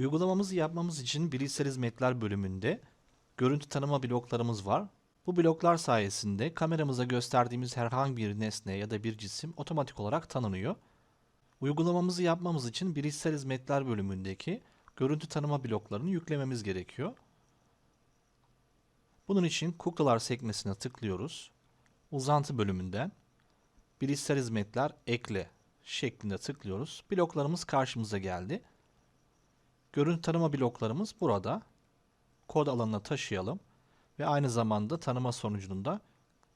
Uygulamamızı yapmamız için bilgisayar hizmetler bölümünde görüntü tanıma bloklarımız var. Bu bloklar sayesinde kameramıza gösterdiğimiz herhangi bir nesne ya da bir cisim otomatik olarak tanınıyor. Uygulamamızı yapmamız için bilgisayar hizmetler bölümündeki görüntü tanıma bloklarını yüklememiz gerekiyor. Bunun için kuklalar sekmesine tıklıyoruz. Uzantı bölümünden bilgisayar hizmetler ekle şeklinde tıklıyoruz. Bloklarımız karşımıza geldi. Görüntü tanıma bloklarımız burada. Kod alanına taşıyalım ve aynı zamanda tanıma sonucunu da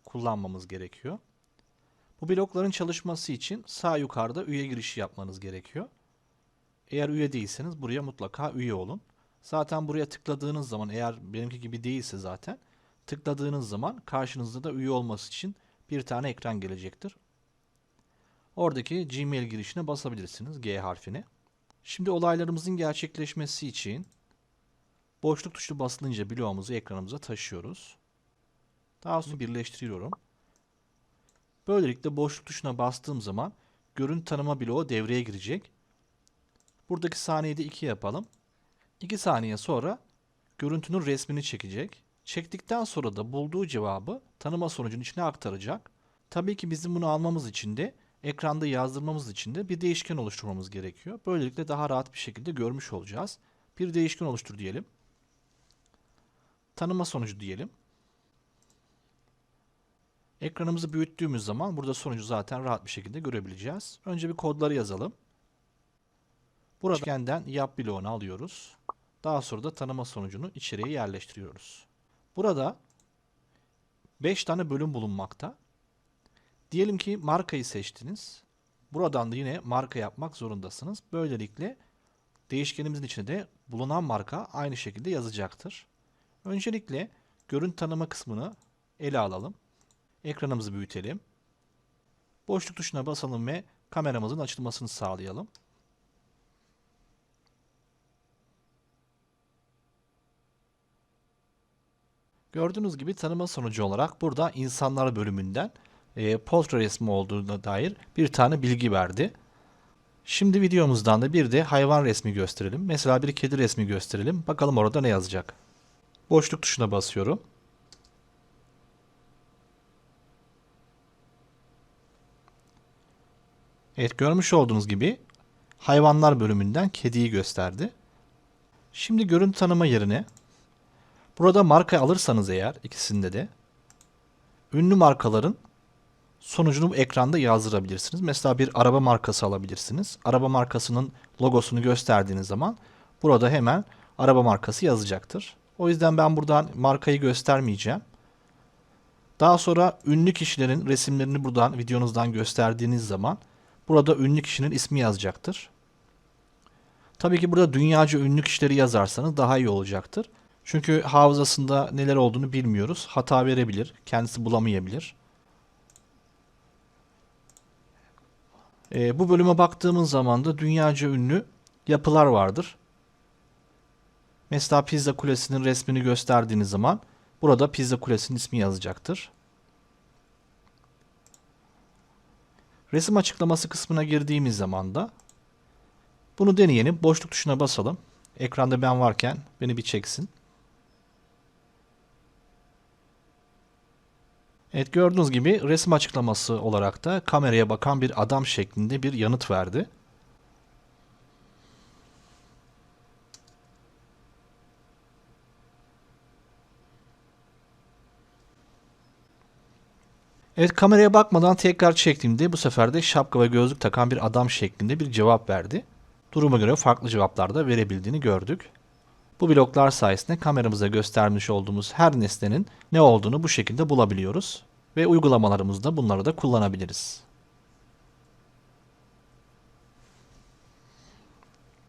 kullanmamız gerekiyor. Bu blokların çalışması için sağ yukarıda üye girişi yapmanız gerekiyor. Eğer üye değilseniz buraya mutlaka üye olun. Zaten buraya tıkladığınız zaman eğer benimki gibi değilse zaten tıkladığınız zaman karşınızda da üye olması için bir tane ekran gelecektir. Oradaki Gmail girişine basabilirsiniz G harfini. Şimdi olaylarımızın gerçekleşmesi için boşluk tuşu basılınca bloğumuzu ekranımıza taşıyoruz. Daha sonra birleştiriyorum. Böylelikle boşluk tuşuna bastığım zaman görüntü tanıma bloğu devreye girecek. Buradaki saniyeyi de 2 yapalım. 2 saniye sonra görüntünün resmini çekecek. Çektikten sonra da bulduğu cevabı tanıma sonucunun içine aktaracak. Tabii ki bizim bunu almamız için de ekranda yazdırmamız için de bir değişken oluşturmamız gerekiyor. Böylelikle daha rahat bir şekilde görmüş olacağız. Bir değişken oluştur diyelim. Tanıma sonucu diyelim. Ekranımızı büyüttüğümüz zaman burada sonucu zaten rahat bir şekilde görebileceğiz. Önce bir kodları yazalım. Burada değişkenden yap bloğunu alıyoruz. Daha sonra da tanıma sonucunu içeriye yerleştiriyoruz. Burada 5 tane bölüm bulunmakta. Diyelim ki markayı seçtiniz. Buradan da yine marka yapmak zorundasınız. Böylelikle değişkenimizin içinde de bulunan marka aynı şekilde yazacaktır. Öncelikle görüntü tanıma kısmını ele alalım. Ekranımızı büyütelim. Boşluk tuşuna basalım ve kameramızın açılmasını sağlayalım. Gördüğünüz gibi tanıma sonucu olarak burada insanlar bölümünden e, portre resmi olduğuna dair bir tane bilgi verdi. Şimdi videomuzdan da bir de hayvan resmi gösterelim. Mesela bir kedi resmi gösterelim. Bakalım orada ne yazacak. Boşluk tuşuna basıyorum. Evet görmüş olduğunuz gibi hayvanlar bölümünden kediyi gösterdi. Şimdi görüntü tanıma yerine burada marka alırsanız eğer ikisinde de ünlü markaların sonucunu bu ekranda yazdırabilirsiniz. Mesela bir araba markası alabilirsiniz. Araba markasının logosunu gösterdiğiniz zaman burada hemen araba markası yazacaktır. O yüzden ben buradan markayı göstermeyeceğim. Daha sonra ünlü kişilerin resimlerini buradan videonuzdan gösterdiğiniz zaman burada ünlü kişinin ismi yazacaktır. Tabii ki burada dünyaca ünlü kişileri yazarsanız daha iyi olacaktır. Çünkü hafızasında neler olduğunu bilmiyoruz. Hata verebilir, kendisi bulamayabilir. E, bu bölüme baktığımız zaman da dünyaca ünlü yapılar vardır. Mesela Pizza Kulesi'nin resmini gösterdiğiniz zaman burada Pizza Kulesi'nin ismi yazacaktır. Resim açıklaması kısmına girdiğimiz zaman da bunu deneyelim. Boşluk tuşuna basalım. Ekranda ben varken beni bir çeksin. Evet gördüğünüz gibi resim açıklaması olarak da kameraya bakan bir adam şeklinde bir yanıt verdi. Evet kameraya bakmadan tekrar çektiğimde bu sefer de şapka ve gözlük takan bir adam şeklinde bir cevap verdi. Duruma göre farklı cevaplar da verebildiğini gördük. Bu bloklar sayesinde kameramıza göstermiş olduğumuz her nesnenin ne olduğunu bu şekilde bulabiliyoruz ve uygulamalarımızda bunları da kullanabiliriz.